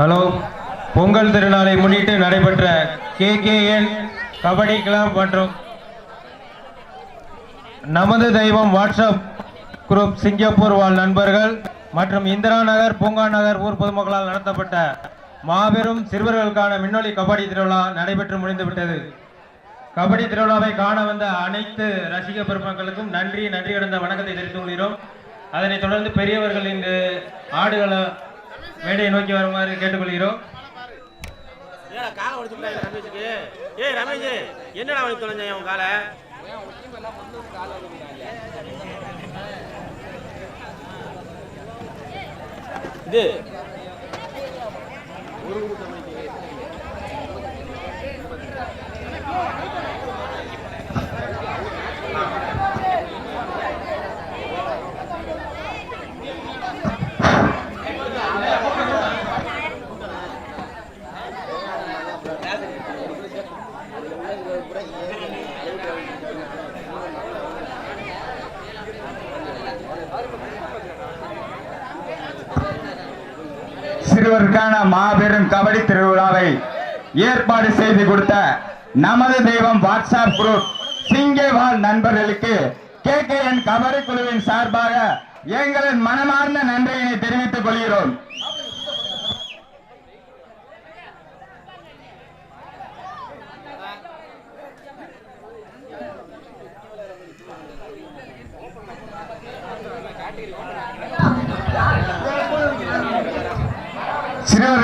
Hello Pongal திருநாளை முன்னிட்டு நடைபெற்ற கேகேஎன் கபடி கிளப் மற்றும் நமது தெய்வம் வாட்ஸ்அப் குரூப் சிங்கப்பூர் வாழ் நண்பர்கள் மற்றும் இந்திரா நகர் பூங்கா நகர் ஊர் பொதுமக்களால் நடத்தப்பட்ட மாபெரும் சிறுவர்களுக்கான மின்னொலி கபடி திருவிழா நடைபெற்று முடிந்துவிட்டது கபடி திருவிழாவை காண வந்த அனைத்து ரசிக பெருமக்களுக்கும் நன்றி நன்றி கடந்த வணக்கத்தை தெரிவித்துக் கொள்கிறோம். அதனைத் தொடர்ந்து பெரியவர்கள் இங்கு ஆடுகளை மேடையை நோக்கி வருமாறு கேட்டுக்கொள்கிறோம். ஏடா ரமேஷுக்கு. ஏய் ரமேஷ் என்னடா அவனுக்கு தொலைஞ்ச அவன் காலை? இது. சிறுவருக்கான மாபெரும் கபடி திருவிழாவை ஏற்பாடு செய்து கொடுத்த நமது தெய்வம் வாட்ஸ்அப் குரூப் சிங்கேவால் நண்பர்களுக்கு கே கே என் கபடி குழுவின் சார்பாக எங்களின் மனமார்ந்த நன்றியினை தெரிவித்துக் கொள்கிறோம்.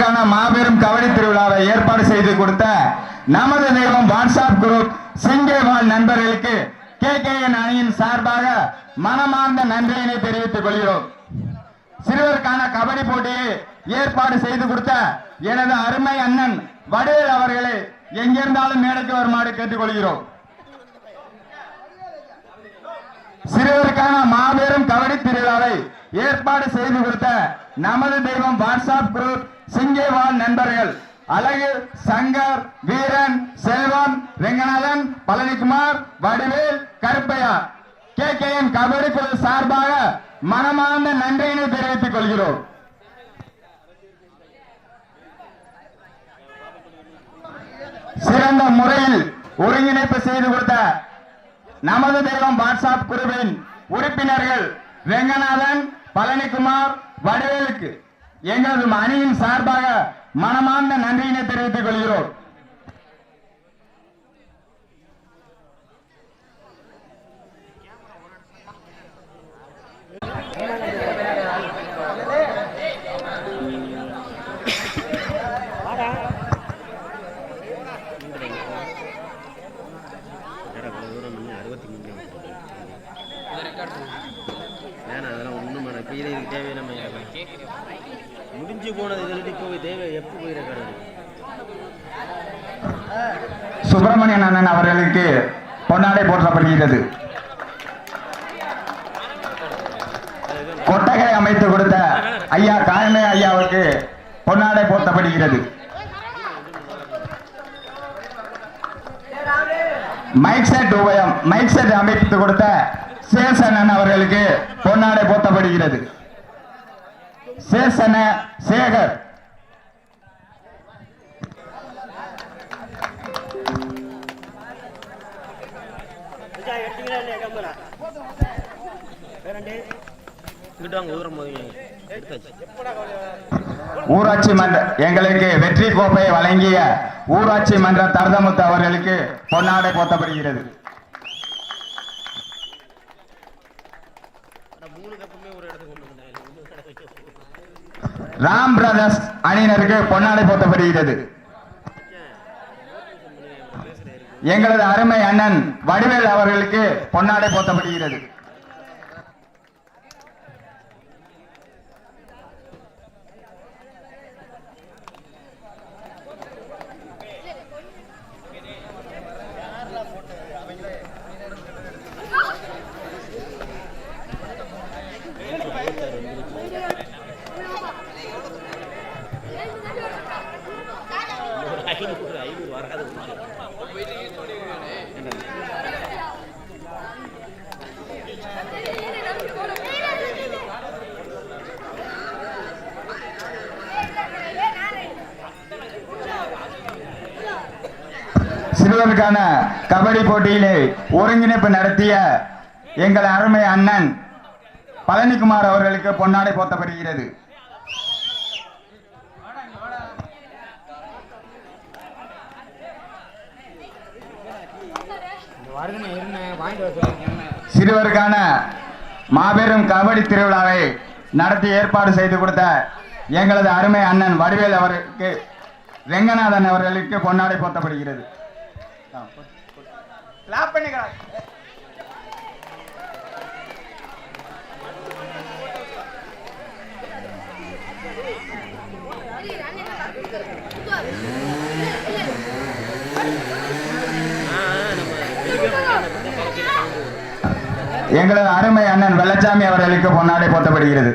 சிறுவருக்கான மாபெரும் கபடி திருவிழாவை ஏற்பாடு செய்து கொடுத்த நமது தெய்வம் வாட்ஸ்அப் குரூப் சிங்கேவால் நண்பர்களுக்கு கே கே என் அணியின் சார்பாக மனமார்ந்த நன்றியினை தெரிவித்துக் கொள்கிறோம். சிறுவருக்கான கபடி போட்டியை ஏற்பாடு செய்து கொடுத்த எனது அருமை அண்ணன் வடிவேல் அவர்களை எங்கிருந்தாலும் மேடைக்கு வருமாறு கேட்டுக்கொள்கிறோம். சிறுவருக்கான மாபெரும் கபடி திருவிழாவை ஏற்பாடு செய்து கொடுத்த நமது தெய்வம் வாட்ஸ்அப் குரூப் சிங்கேவால் நண்பர்கள். Azhagu Shankar Veeran Selvam Renganathan Palanikumar Vadivel Karuppaiya K K N kabaddi குழு சார்பாக மனமார்ந்த நன்றியினை தெரிவித்துக் கொள்கிறோம். சிறந்த முறையில் ஒருங்கிணைப்பு செய்து கொடுத்த நமது தெய்வம் வாட்ஸ்அப் குழுவின் உறுப்பினர்கள் ரெங்கநாதன் பழனிக்குமார் வடிவேலுக்கு. எங்களது அணியின் சார்பாக மனமார்ந்த நன்றியினை தெரிவித்துக் கொள்கிறோம். பொன்னாடை கொட்டகை அமைத்து கொடுத்த ஐயா காயமே ஐயாவுக்கு பொன்னாடை போர்த்தப்படுகிறது மைக் செட் உபயம் மைக் செட் அமைத்து கொடுத்த சேசனன் அவர்களுக்கு பொன்னாடை போர்த்தப்படுகிறது சேசன சேகர் ஊராட்சி மன்ற எங்களுக்கு வெற்றி கோப்பையை வழங்கிய ஊராட்சி மன்ற தரதமுத்து அவர்களுக்கு பொன்னாடை வந்தாங்க ராம் பிரதர்ஸ் அணியினருக்கு பொன்னாடை போர்த்தப்படுகிறது எங்களது அருமை அண்ணன் வடிவேல் அவர்களுக்கு பொன்னாடை போர்த்தப்படுகிறது சிறுவருக்கான கபடி போட்டியிலே ஒருங்கிணைப்பு நடத்திய எங்கள் அருமை அண்ணன் பழனிக்குமார் அவர்களுக்கு பொன்னாடை போத்தப்படுகிறது. சிறுவருக்கான மாபெரும் கபடி திருவிழாவை நடத்தி ஏற்பாடு செய்து கொடுத்த எங்களது அருமை அண்ணன் வடிவேல் அவருக்கு ரெங்கநாதன் அவர்களுக்கு பொன்னாடை போத்தப்படுகிறது. கிளாப் எங்களது அருமை அண்ணன் வெள்ளச்சாமி அவர்களுக்கு பொன்னாடை போத்தப்படுகிறது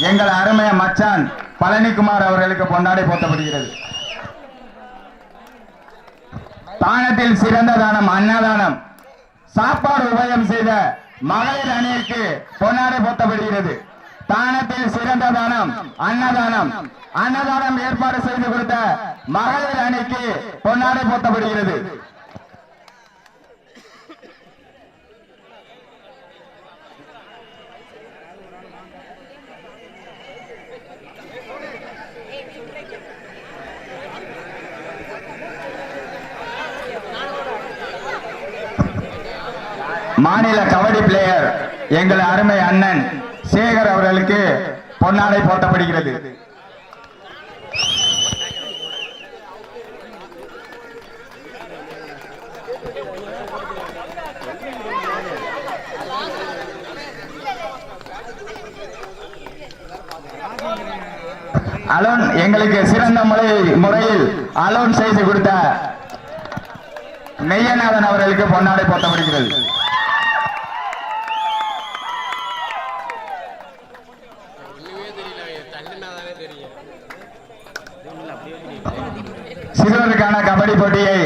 எங்கள் அருமை மச்சான் பழனிக்குமார் அவர்களுக்கு பொன்னாடை போத்தப்படுகிறது தானத்தில் சிறந்த தானம் அன்னதானம். சாப்பாடு உபயம் செய்த மகளிர் அணியிற்கு பொன்னாடை போத்தப்படுகிறது. தானத்தில் சிறந்த தானம் அன்னதானம். அன்னதானம் ஏற்பாடு செய்து கொடுத்த மகளிர் அணிக்கு பொன்னாடை போத்தப்படுகிறது. மாநில கபடி பிளேயர் எங்கள் அருமை அண்ணன் சேகர் அவர்களுக்கு பொன்னாடை போட்டப்படுகிறது. அலோன் எங்களுக்கு சிறந்த முறை முறையில் அலோன் செய்து கொடுத்த மெய்யநாதன் அவர்களுக்கு பொன்னாடை போட்டப்படுகிறது சிறுவருக்கான கபடி போட்டியை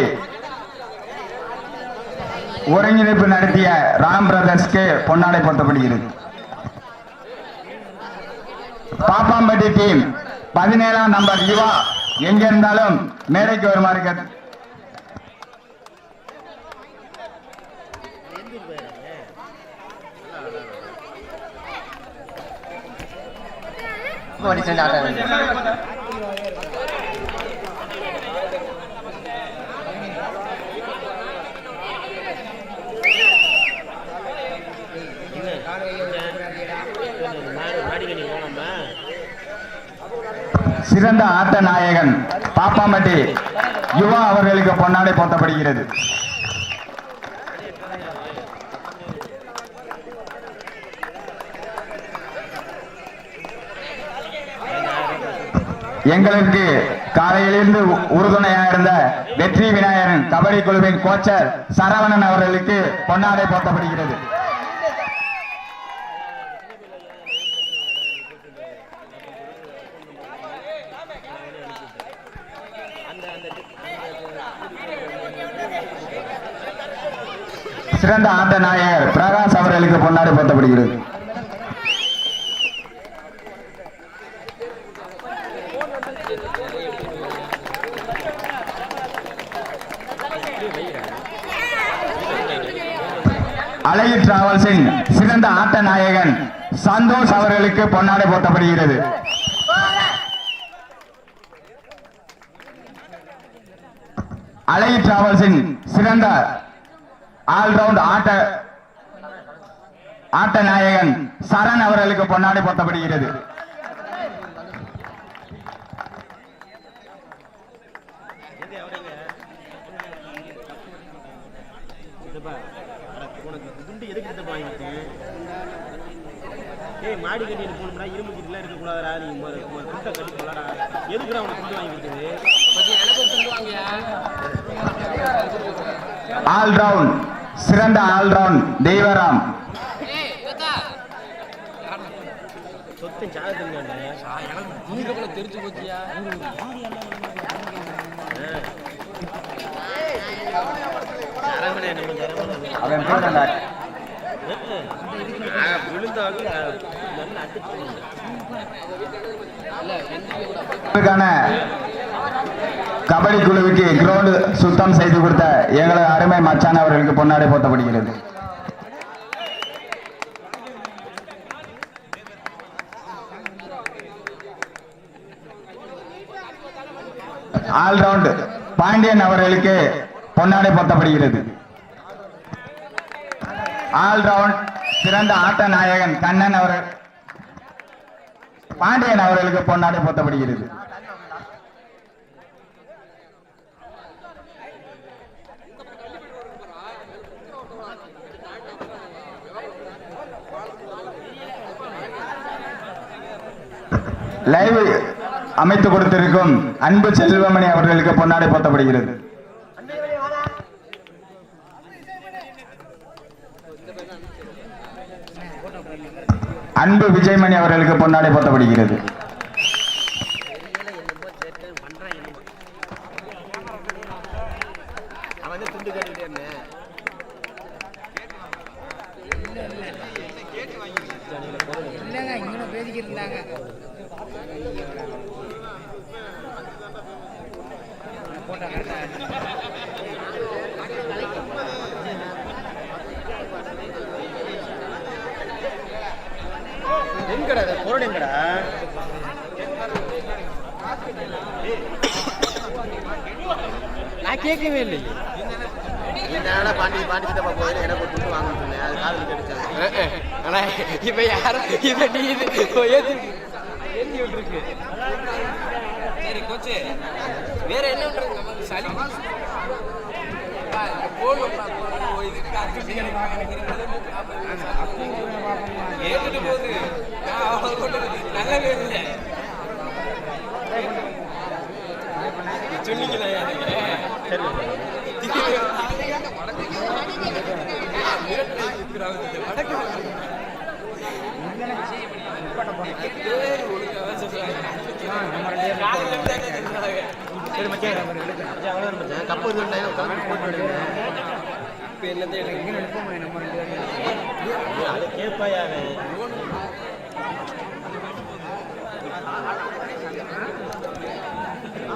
ஒருங்கிணைப்பு நடத்திய ராம் பிரதர்ஸ்க்கு பொன்னாடை போட்டப்படுகிறது பாப்பாம்பட்டி டீம் பதினேழாம் நம்பர் யுவா எங்க இருந்தாலும் மேடைக்கு வருமாறு கேட்டு மாடி மாடிக்கு நீ போனோம்மா சிறந்த ஆட்ட நாயகன் பாப்பாம்பட்டி யுவா அவர்களுக்கு பொன்னாடை போட்டப்படுகிறது. எங்களுக்கு காலையிலிருந்து உறுதுணையாக இருந்த வெற்றி விநாயகன் கபடி குழுவின் கோச்சர் சரவணன் அவர்களுக்கு பொன்னாடை போட்டப்படுகிறது. சிறந்த ஆட்ட நாயர் பிரகாஷ் அவர்களுக்கு பொன்னாடு போட்டப்படுகிறது அழகி டிராவல்ஸின் சிறந்த ஆட்ட நாயகன் சந்தோஷ் அவர்களுக்கு பொன்னாடை போட்டப்படுகிறது அழகி டிராவல்ஸின் சிறந்த ஆல்ரவுண்ட் ஆட்ட ஆட்ட நாயகன் சரண் அவர்களுக்கு பொன்னாடை ஏய் மாடி கட்டிட்டு போகணும்னா இரும்பு கிட்டலாம் இருக்கக்கூடாதுடா நீ மொத- மொத குண்டை கட்டி போலடா எதுக்குடா உனக்கு குண்டு வாங்கி கொடுத்தது? ஆல்ரவுண்ட் சிறந்த ஆல்ரவுண்ட் தெய்வராம். அவன் கபடி குழுவுக்கு கிரவுண்டு சுத்தம் செய்து கொடுத்த எங்களது அருமை மச்சான் அவர்களுக்கு பொன்னாடை போத்தப்படுகிறது ஆல்ரவுண்ட் பாண்டியன் அவர்களுக்கு பொன்னாடை போத்தப்படுகிறது ஆல்ரவுண்ட் சிறந்த ஆட்ட நாயகன் கண்ணன் அவர்கள் பாண்டியன் அவர்களுக்கு பொன்னாடை போத்தப்படுகிறது லைவ் அமைத்து கொடுத்திருக்கும் அன்பு செல்வமணி அவர்களுக்கு பொன்னாடை போத்தப்படுகிறது அன்பு விஜயமணி அவர்களுக்கு பொன்னாடை போத்தப்படுகிறது அவன் வந்து துண்டு கட்டிக்கிட்டே இருந்தேன் இல்லைங்க இங்கே பேசிக்கிட்டு இருந்தாங்க போட்டோ கரெக்டாக எங்கடா இது? பொருள் எங்கடா? நான் கேட்கவே இல்லை என்னடா பாண்டி பாண்டி கிட்ட போய் எனக்கு வாங்கணும்னு சொன்னேன். அது காதுல ஆனா இப்ப யாரும் இப்ப நீ இது ஏத்தி ஏத்தி விட்டுருக்கு. சரி கோச்சு. வேற என்ன பண்றது? நமக்கு சளி. ஏத்துட்டு போகுது. நல்லவே இல்லை சொன்னீங்களா சரி மச்சான் மச்சான் அவ்வளோ மச்சான் கப்பு இது டைம்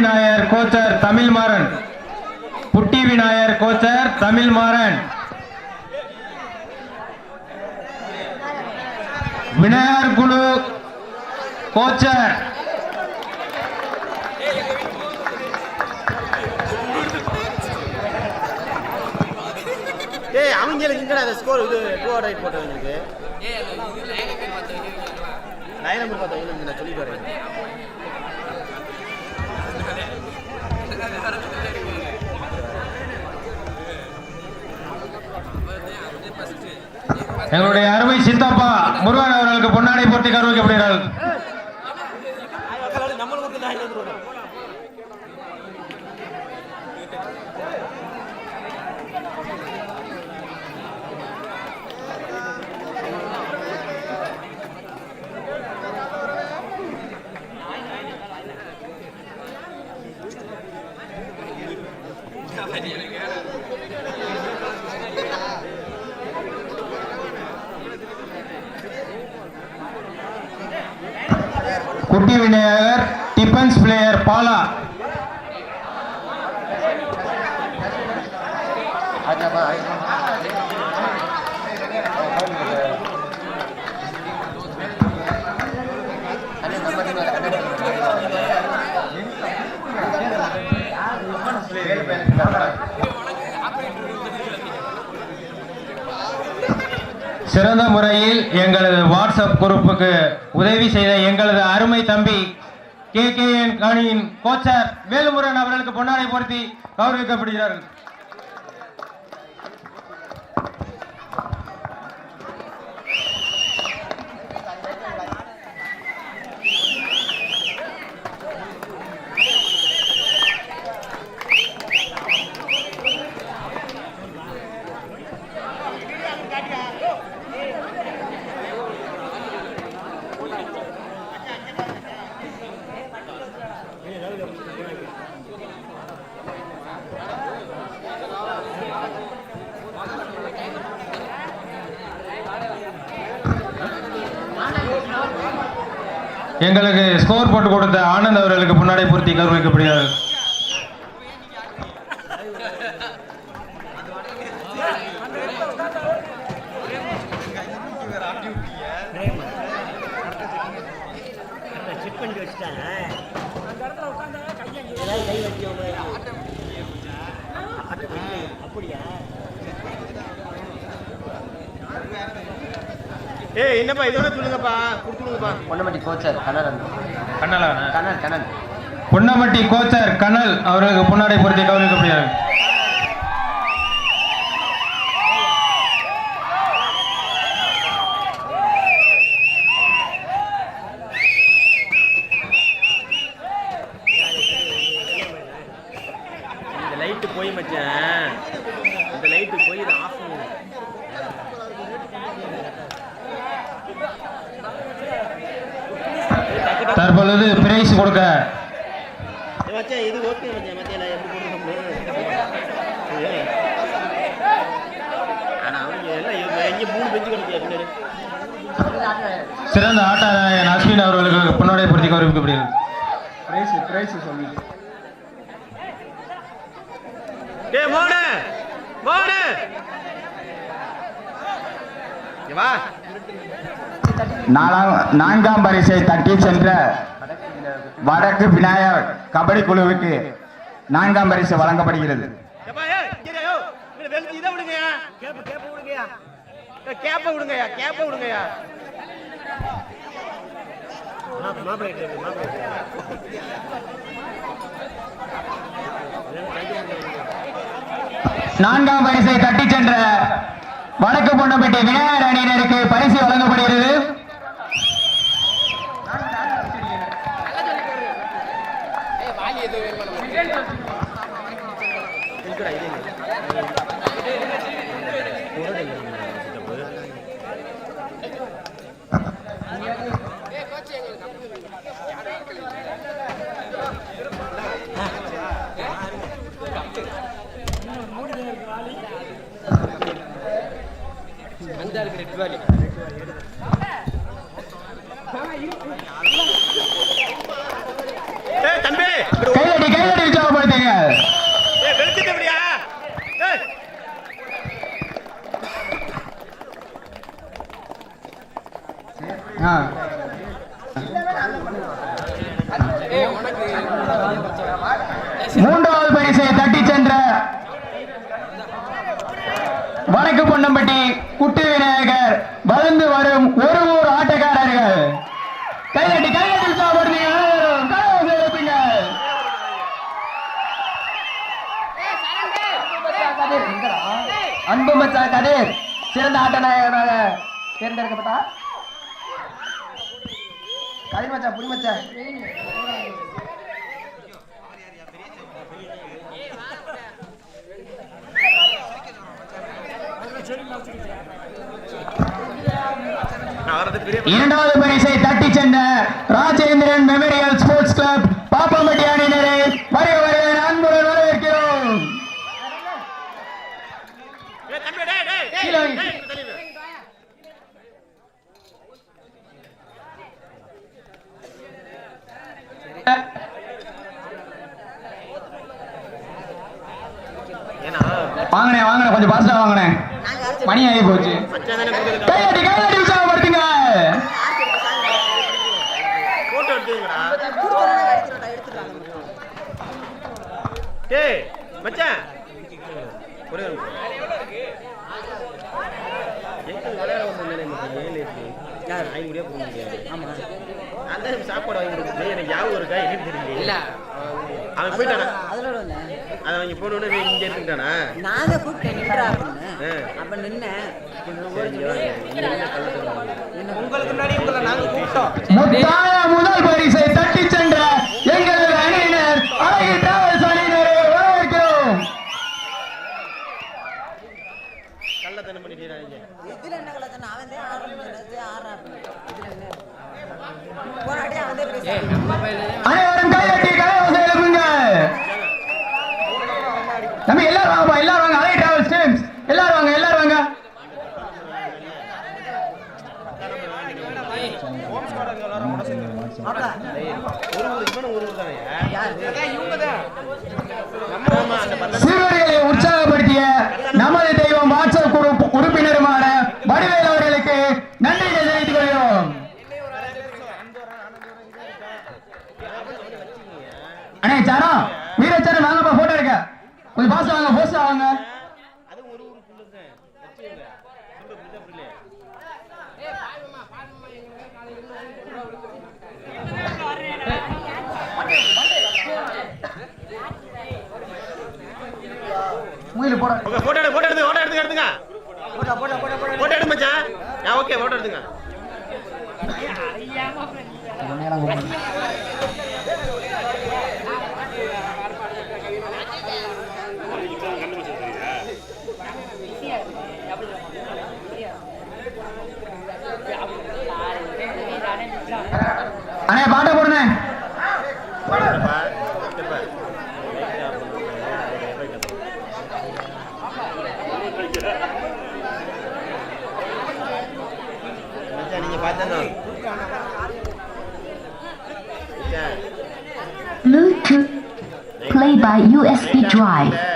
விநாயகர் கோச்சர் தமிழ்மாறன். குட்டி விநாயகர் கோச்சர் தமிழ்மாறன். விநாயகர் குழு கோச்சர். ஏய் அவங்களுக்கு இங்கடா அந்த ஸ்கோர் இது டூ ஆர் ரைட் போட்டவங்களுக்கு நைன் நம்பர் பார்த்தவங்களுக்கு நான் சொல்லிட்டு வரேன் எங்களுடைய அருமை சித்தப்பா முருகன் அவர்களுக்கு பொன்னாடை போட்டி கருவிக்கப்படுகிறார்கள். குட்டி விநாயகர் டிஃபென்ஸ் பிளேயர் பாலா. சிறந்த முறையில் எங்களது வாட்ஸ்அப் குரூப்புக்கு உதவி செய்த எங்களது அருமை தம்பி கே கே என் காணியின் கோச்சர் வேலுமுருகன் அவர்களுக்கு பொன்னாடை பொருத்தி கௌரவிக்கப்படுகிறார்கள். எங்களுக்கு ஸ்கோர் போட்டு கொடுத்த ஆனந்த் அவர்களுக்கு முன்னாடி பூர்த்தி கௌரவிக்கப்படுகிறது ஏய் என்னப்பா இதோட சொல்லுங்கப்பா கொடுத்துடுங்கப்பா. பொன்னமட்டி கோச்சர் கண்ணன் கண்ணலா கண்ணன் கண்ணன் புன்னமட்டி கோச்சர் கனல் அவர்களுக்கு முன்னாடி பொருத்தி கௌரவிக்கப்படுகிறது இந்த லைட்டு போய் மச்சான் இந்த லைட்டு போய் இதை ஆஃப் பண்ணு தற்பொழுது பிரைஸ் கொடுக்க ஏய் மச்சான் இது ஓகே மச்சான் மச்சான் நான் எப்படி கொடுக்க ஆனா அவங்க எல்லாம் இவங்க இங்க மூணு பெஞ்சு கிடக்கு. பின்னாடி? சிறந்த ஆட்ட நாயகன் அஸ்வின் அவர்களுக்கு முன்னாடி பொருத்தி கௌரவிக்கப்படுகிறது. டேய் மோனே மோனே. இங்க வா. நாலாம் நான்காம் பரிசை தட்டி சென்ற வடக்கு விநாயகர் கபடி குழுவுக்கு நான்காம் பரிசு வழங்கப்படுகிறது. நான்காம் பரிசை தட்டி சென்ற வடக்கு பொன்னப்பட்டி விநாயகர் அணியினருக்கு பரிசு வழங்கப்படுகிறது இருக்குடா இது தான் இருக்கு ரெட் வேலி தம்பி கையடி கையடி ஆ. மூன்றாவது பரிசை தட்டி சென்ற வடக்கு பொன்னம்பட்டி குட்டி விநாயகர் வளர்ந்து வரும் ஒரு ஊர் ஆட்டக்காரர்கள் கையடி கையடி உற்சாகப்படுத்துங்க அனைவரும். கரகோசை எழுப்புங்க. அன்பு மச்சா கதிர் சிறந்த ஆட்ட நாயகனாக தேர்ந்தெடுக்கப்பட்டார் கதிர் மச்சா புடி மச்சா. இரண்டாவது பரிசை தட்டி சென்ற Rajendran memorial sports club Pappampatti அணியினரை வரவேற்க வருக அன்புடன் வரவேற்கிறோம் ஏய் தம்பி டேய் டேய் கீழே டேய் வைங்க. டேய் தள்ளி வை. ஏன்னா வாங்கண்ணே வாங்கண்ணே கொஞ்சம் பாஸ்டா வாங்கண்ணே மணி ஆகி போச்சு கையடி கையடி உற்சாகப்படுத்துங்க போட்டோ எடுத்துங்கடா டேய் மச்சான் ஒரே ஒரு நிமிஷம். எங்க விளையாட வந்தேன் எனக்கு ஏழு இருக்கு யார் ஐநூறு ரூபாய் போக முடியாது. ஆமா. அந்த சாப்பாடு வாங்கி கொடுக்குறது எனக்கு ஞாபகம் இருக்கா என்னன்னு தெரியல இல்ல. அவன் போயிட்டானா? அதுல அதை வாங்கி போன உடனே இங்க இருந்துட்டானா? தான் கூப்பிட்டேன் நின்றா. அப்ப நின்னேன் உங்களுக்கு முன்னாடி உங்களை நாங்க கூப்பிட்டோம். அண்ணே சாரா வீரச்சாரம் வாங்கப்பா போட்டோ எடுக்க. கொஞ்சம் பாஸ் வாங்க போஸ் வாங்க. மூயில போட. போட்டோ எடு போட்டோ எடுத்து போட்டோ எடுத்து எடுத்துங்க போட்டோ போட்டோ போட்டோ போட்டோ. எடுங்க மச்சான். நான் ஓகே போட்டோ எடுத்துங்க dry.